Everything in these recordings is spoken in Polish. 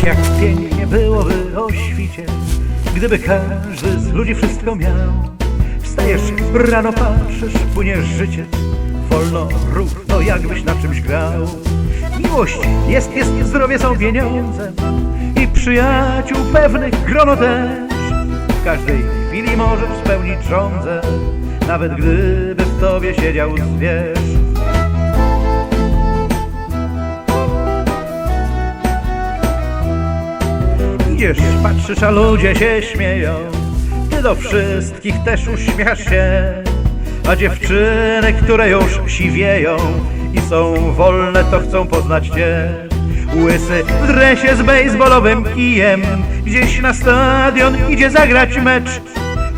Tak jak pięknie byłoby o świcie, gdyby każdy z ludzi wszystko miał. Wstajesz, rano patrzysz, płyniesz życie, wolno, równo, jakbyś na czymś grał. Miłość jest, jest, zdrowie są pieniądze i przyjaciół pewnych grono też. W każdej chwili możesz spełnić żądzę, nawet gdyby w tobie siedział zwierz. Idziesz, patrzysz, a ludzie się śmieją. Ty do wszystkich też uśmiechasz się. A dziewczyny, które już siwieją I są wolne, to chcą poznać cię. Łysy w dresie z bejsbolowym kijem. Gdzieś na stadion idzie zagrać mecz.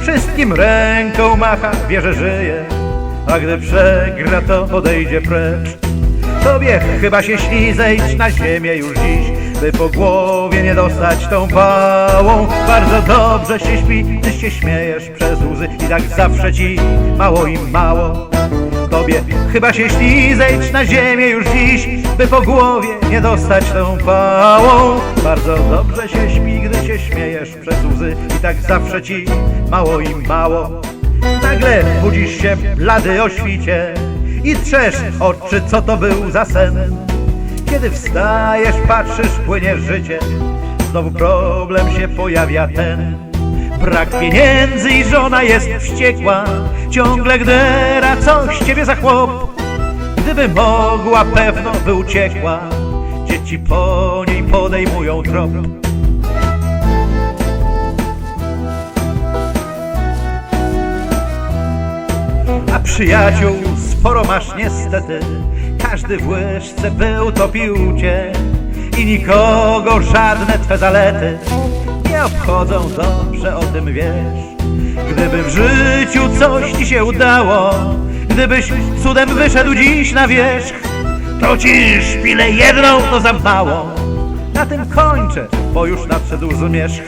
Wszystkim ręką macha, wie, że żyje. A gdy przegra, to odejdzie precz. Tobie chyba się śni zejść na ziemię już dziś By po głowie nie dostać tą pałą. Bardzo dobrze się śpi, gdy się śmiejesz przez łzy. I tak zawsze ci mało i mało Tobie chyba się śni. Zejść na ziemię już dziś By po głowie nie dostać tą pałą. Bardzo dobrze się śpi, gdy się śmiejesz przez łzy. I tak zawsze ci mało i mało Nagle budzisz się blady o świcie. I trzesz oczy, co to był za sen. Kiedy wstajesz, patrzysz, płynie życie, znowu problem się pojawia ten. Brak pieniędzy i żona jest wściekła, ciągle gdera coś ciebie za chłop. Gdyby mogła, pewno by uciekła, dzieci po niej podejmują trop. A przyjaciół sporo masz niestety Każdy w łyżce by utopił cię I nikogo żadne twe zalety Nie obchodzą. Dobrze, o tym wiesz. Gdyby w życiu coś ci się udało Gdybyś cudem wyszedł dziś na wierzch To ci szpilę jedną to za mało. Na tym kończę, bo już nadszedł zmierzch